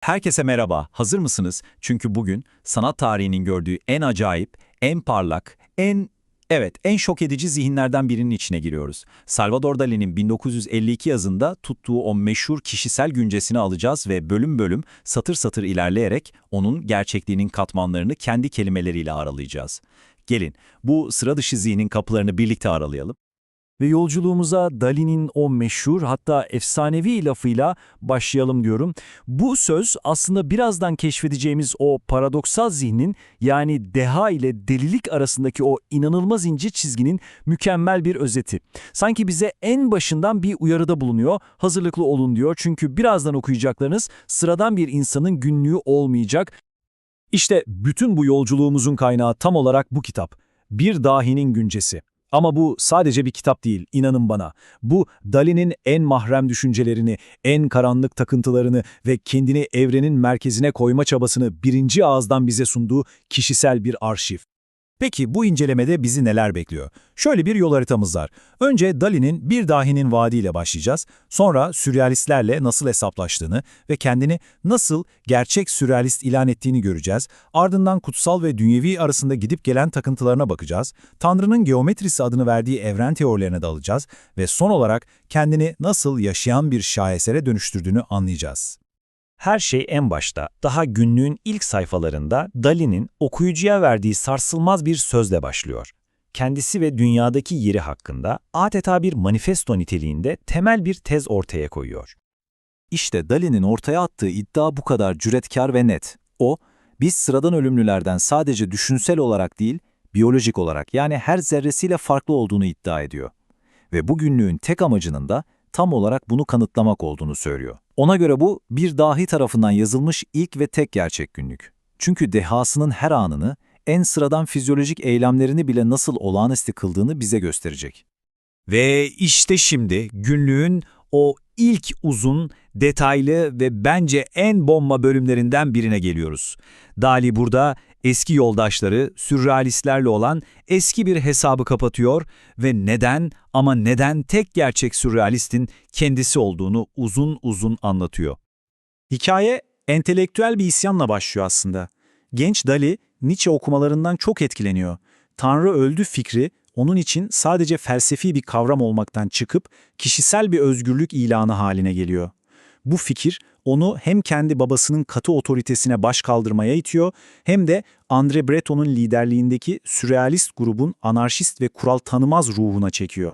Herkese merhaba, hazır mısınız? Çünkü bugün sanat tarihinin gördüğü en acayip, en parlak, en... Evet, en şok edici zihinlerden birinin içine giriyoruz. Salvador Dali'nin 1952 yazında tuttuğu o meşhur kişisel güncesini alacağız ve bölüm bölüm, satır satır ilerleyerek onun gerçekliğinin katmanlarını kendi kelimeleriyle aralayacağız. Gelin, bu sıra dışı zihnin kapılarını birlikte aralayalım. Ve yolculuğumuza Dali'nin o meşhur hatta efsanevi lafıyla başlayalım diyorum. Bu söz aslında birazdan keşfedeceğimiz o paradoksal zihnin yani deha ile delilik arasındaki o inanılmaz ince çizginin mükemmel bir özeti. Sanki bize en başından bir uyarıda bulunuyor, hazırlıklı olun diyor. Çünkü birazdan okuyacaklarınız sıradan bir insanın günlüğü olmayacak. İşte bütün bu yolculuğumuzun kaynağı tam olarak bu kitap. Bir dahinin güncesi. Ama bu sadece bir kitap değil, inanın bana. Bu Dali'nin en mahrem düşüncelerini, en karanlık takıntılarını ve kendini evrenin merkezine koyma çabasını birinci ağızdan bize sunduğu kişisel bir arşiv. Peki bu incelemede bizi neler bekliyor? Şöyle bir yol haritamız var. Önce Dali'nin Bir Dahinin Vaadiyle başlayacağız. Sonra sürrealistlerle nasıl hesaplaştığını ve kendini nasıl gerçek sürrealist ilan ettiğini göreceğiz. Ardından kutsal ve dünyevi arasında gidip gelen takıntılarına bakacağız. Tanrı'nın geometrisi adını verdiği evren teorilerine dalacağız ve son olarak kendini nasıl yaşayan bir şahesere dönüştürdüğünü anlayacağız. Her şey en başta, daha günlüğün ilk sayfalarında Dali'nin okuyucuya verdiği sarsılmaz bir sözle başlıyor. Kendisi ve dünyadaki yeri hakkında adeta bir manifesto niteliğinde temel bir tez ortaya koyuyor. İşte Dali'nin ortaya attığı iddia bu kadar cüretkar ve net. O, biz sıradan ölümlülerden sadece düşünsel olarak değil, biyolojik olarak yani her zerresiyle farklı olduğunu iddia ediyor. Ve bu günlüğün tek amacının da tam olarak bunu kanıtlamak olduğunu söylüyor. Ona göre bu bir dahi tarafından yazılmış ilk ve tek gerçek günlük. Çünkü dehasının her anını, en sıradan fizyolojik eylemlerini bile nasıl olağanüstü kıldığını bize gösterecek. Ve işte şimdi günlüğün o ilk uzun, detaylı ve bence en bomba bölümlerinden birine geliyoruz. Dali burada eski yoldaşları, sürrealistlerle olan eski bir hesabı kapatıyor ve neden ama neden tek gerçek sürrealistin kendisi olduğunu uzun uzun anlatıyor. Hikaye entelektüel bir isyanla başlıyor aslında. Genç Dali, Nietzsche okumalarından çok etkileniyor. Tanrı öldü fikri onun için sadece felsefi bir kavram olmaktan çıkıp kişisel bir özgürlük ilanı haline geliyor. Bu fikir onu hem kendi babasının katı otoritesine baş kaldırmaya itiyor hem de André Breton'un liderliğindeki sürrealist grubun anarşist ve kural tanımaz ruhuna çekiyor.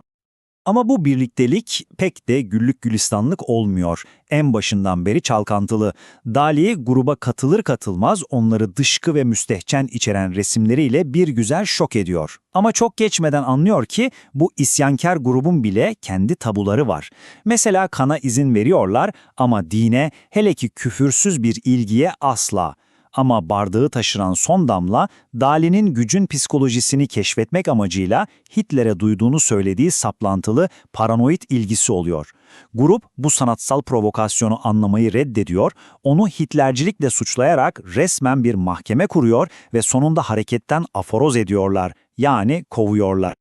Ama bu birliktelik pek de güllük gülistanlık olmuyor. En başından beri çalkantılı. Dali gruba katılır katılmaz onları dışkı ve müstehcen içeren resimleriyle bir güzel şok ediyor. Ama çok geçmeden anlıyor ki bu isyankar grubun bile kendi tabuları var. Mesela kana izin veriyorlar ama dine hele ki küfürsüz bir ilgiye asla. Ama bardağı taşıran son damla, Dali'nin gücün psikolojisini keşfetmek amacıyla Hitler'e duyduğunu söylediği saplantılı, paranoid ilgisi oluyor. Grup bu sanatsal provokasyonu anlamayı reddediyor, onu Hitlercilikle suçlayarak resmen bir mahkeme kuruyor ve sonunda hareketten aforoz ediyorlar, yani kovuyorlar.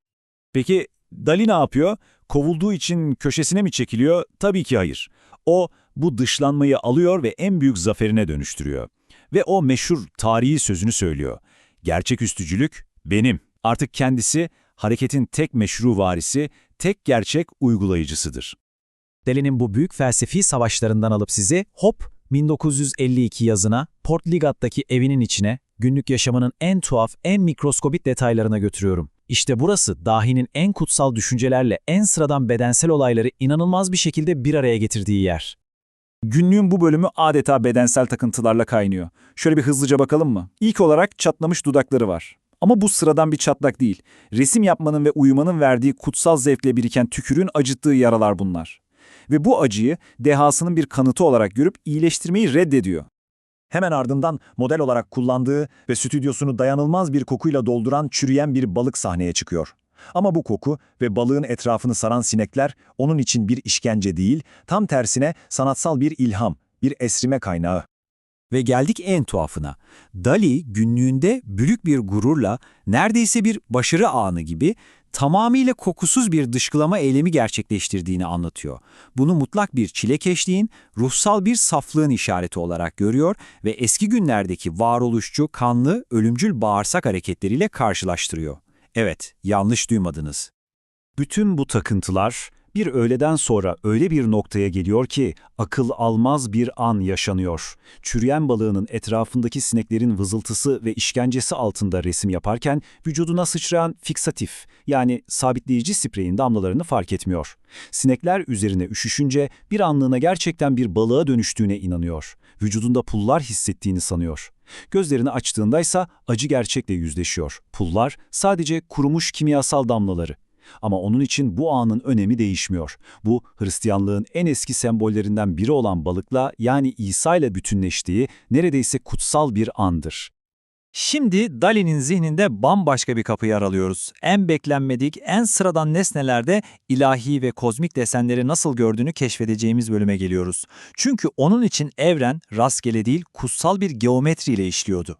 Peki Dali ne yapıyor? Kovulduğu için köşesine mi çekiliyor? Tabii ki hayır. O bu dışlanmayı alıyor ve en büyük zaferine dönüştürüyor. Ve o meşhur tarihi sözünü söylüyor. Gerçeküstücülük benim. Artık kendisi hareketin tek meşru varisi, tek gerçek uygulayıcısıdır. Deli'nin bu büyük felsefi savaşlarından alıp sizi hop 1952 yazına Port Ligat'taki evinin içine günlük yaşamının en tuhaf, en mikroskobik detaylarına götürüyorum. İşte burası dahinin en kutsal düşüncelerle en sıradan bedensel olayları inanılmaz bir şekilde bir araya getirdiği yer. Günlüğün bu bölümü adeta bedensel takıntılarla kaynıyor. Şöyle bir hızlıca bakalım mı? İlk olarak çatlamış dudakları var. Ama bu sıradan bir çatlak değil. Resim yapmanın ve uyumanın verdiği kutsal zevkle biriken tükürüğün acıttığı yaralar bunlar. Ve bu acıyı dehasının bir kanıtı olarak görüp iyileştirmeyi reddediyor. Hemen ardından model olarak kullandığı ve stüdyosunu dayanılmaz bir kokuyla dolduran çürüyen bir balık sahneye çıkıyor. Ama bu koku ve balığın etrafını saran sinekler onun için bir işkence değil, tam tersine sanatsal bir ilham, bir esrime kaynağı. Ve geldik en tuhafına. Dali günlüğünde büyük bir gururla, neredeyse bir başarı anı gibi tamamıyla kokusuz bir dışkılama eylemi gerçekleştirdiğini anlatıyor. Bunu mutlak bir çilekeşliğin, ruhsal bir saflığın işareti olarak görüyor ve eski günlerdeki varoluşçu, kanlı, ölümcül bağırsak hareketleriyle karşılaştırıyor. Evet, yanlış duymadınız. Bütün bu takıntılar bir öğleden sonra öyle bir noktaya geliyor ki akıl almaz bir an yaşanıyor. Çürüyen balığının etrafındaki sineklerin vızıltısı ve işkencesi altında resim yaparken vücuduna sıçrayan fiksatif yani sabitleyici spreyin damlalarını fark etmiyor. Sinekler üzerine üşüşünce bir anlığına gerçekten bir balığa dönüştüğüne inanıyor. Vücudunda pullar hissettiğini sanıyor. Gözlerini açtığındaysa acı gerçekle yüzleşiyor. Pullar sadece kurumuş kimyasal damlaları. Ama onun için bu anın önemi değişmiyor. Bu Hristiyanlığın en eski sembollerinden biri olan balıkla yani İsa ile bütünleştiği neredeyse kutsal bir andır. Şimdi Dali'nin zihninde bambaşka bir kapıyı aralıyoruz. En beklenmedik, en sıradan nesnelerde ilahi ve kozmik desenleri nasıl gördüğünü keşfedeceğimiz bölüme geliyoruz. Çünkü onun için evren rastgele değil, kutsal bir geometriyle işliyordu.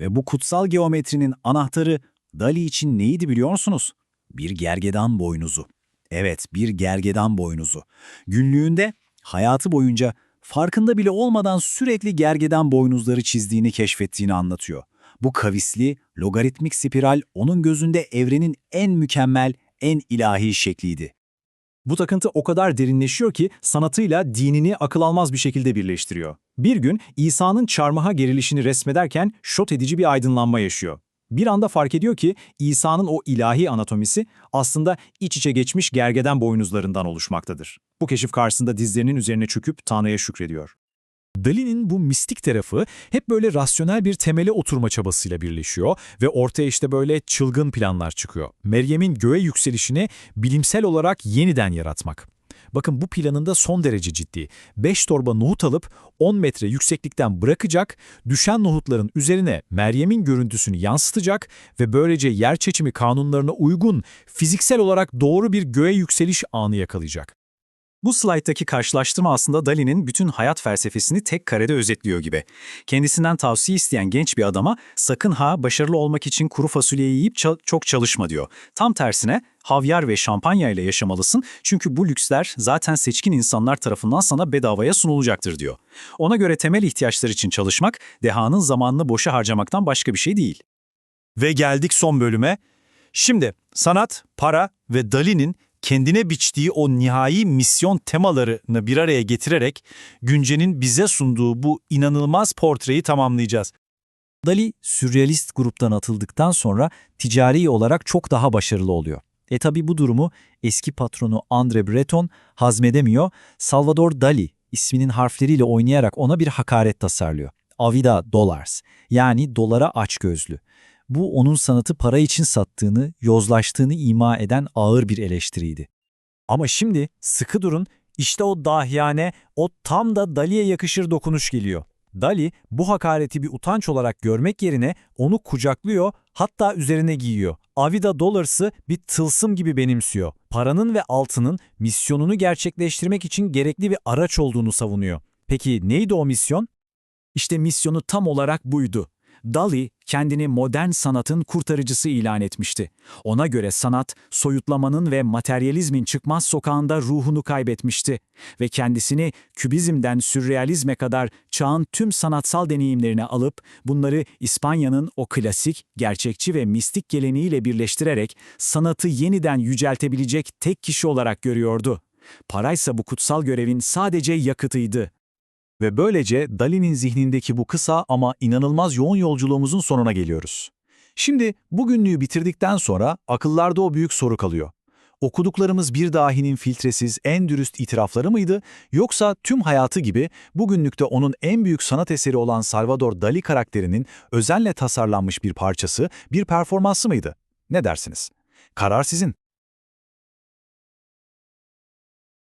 Ve bu kutsal geometrinin anahtarı Dali için neydi biliyor musunuz? Bir gergedan boynuzu. Evet, bir gergedan boynuzu. Günlüğünde hayatı boyunca farkında bile olmadan sürekli gergedan boynuzları çizdiğini keşfettiğini anlatıyor. Bu kavisli, logaritmik spiral onun gözünde evrenin en mükemmel, en ilahi şekliydi. Bu takıntı o kadar derinleşiyor ki sanatıyla dinini akıl almaz bir şekilde birleştiriyor. Bir gün İsa'nın çarmıha gerilişini resmederken şot edici bir aydınlanma yaşıyor. Bir anda fark ediyor ki İsa'nın o ilahi anatomisi aslında iç içe geçmiş gergeden boynuzlarından oluşmaktadır. Bu keşif karşısında dizlerinin üzerine çöküp Tanrı'ya şükrediyor. Dali'nin bu mistik tarafı hep böyle rasyonel bir temele oturma çabasıyla birleşiyor ve ortaya işte böyle çılgın planlar çıkıyor. Meryem'in göğe yükselişini bilimsel olarak yeniden yaratmak. Bakın bu planında son derece ciddi. 5 torba nohut alıp 10 metre yükseklikten bırakacak, düşen nohutların üzerine Meryem'in görüntüsünü yansıtacak ve böylece yer çekimi kanunlarına uygun, fiziksel olarak doğru bir göğe yükseliş anı yakalayacak. Bu slayttaki karşılaştırma aslında Dali'nin bütün hayat felsefesini tek karede özetliyor gibi. Kendisinden tavsiye isteyen genç bir adama sakın ha başarılı olmak için kuru fasulye yiyip çal- çok çalışma diyor. Tam tersine havyar ve şampanya ile yaşamalısın çünkü bu lüksler zaten seçkin insanlar tarafından sana bedavaya sunulacaktır diyor. Ona göre temel ihtiyaçlar için çalışmak dehanın zamanını boşa harcamaktan başka bir şey değil. Ve geldik son bölüme. Şimdi sanat, para ve Dali'nin kendine biçtiği o nihai misyon temalarını bir araya getirerek Günce'nin bize sunduğu bu inanılmaz portreyi tamamlayacağız. Dali, sürrealist gruptan atıldıktan sonra ticari olarak çok daha başarılı oluyor. E tabi bu durumu eski patronu Andre Breton hazmedemiyor, Salvador Dali isminin harfleriyle oynayarak ona bir hakaret tasarlıyor. Avida Dollars yani dolara açgözlü. Bu onun sanatı para için sattığını, yozlaştığını ima eden ağır bir eleştiriydi. Ama şimdi sıkı durun, işte o dahiyane, o tam da Dali'ye yakışır dokunuş geliyor. Dali bu hakareti bir utanç olarak görmek yerine onu kucaklıyor, hatta üzerine giyiyor. Avida Dollars'ı bir tılsım gibi benimsiyor. Paranın ve altının misyonunu gerçekleştirmek için gerekli bir araç olduğunu savunuyor. Peki neydi o misyon? İşte misyonu tam olarak buydu. Dali kendini modern sanatın kurtarıcısı ilan etmişti. Ona göre sanat, soyutlamanın ve materyalizmin çıkmaz sokağında ruhunu kaybetmişti ve kendisini kübizmden sürrealizme kadar çağın tüm sanatsal deneyimlerine alıp bunları İspanya'nın o klasik, gerçekçi ve mistik geleneğiyle birleştirerek sanatı yeniden yüceltebilecek tek kişi olarak görüyordu. Paraysa bu kutsal görevin sadece yakıtıydı. Ve böylece Dali'nin zihnindeki bu kısa ama inanılmaz yoğun yolculuğumuzun sonuna geliyoruz. Şimdi bugünlüğü bitirdikten sonra akıllarda o büyük soru kalıyor. Okuduklarımız bir dahinin filtresiz en dürüst itirafları mıydı yoksa tüm hayatı gibi bugünlükte onun en büyük sanat eseri olan Salvador Dali karakterinin özenle tasarlanmış bir parçası, bir performansı mıydı? Ne dersiniz? Karar sizin.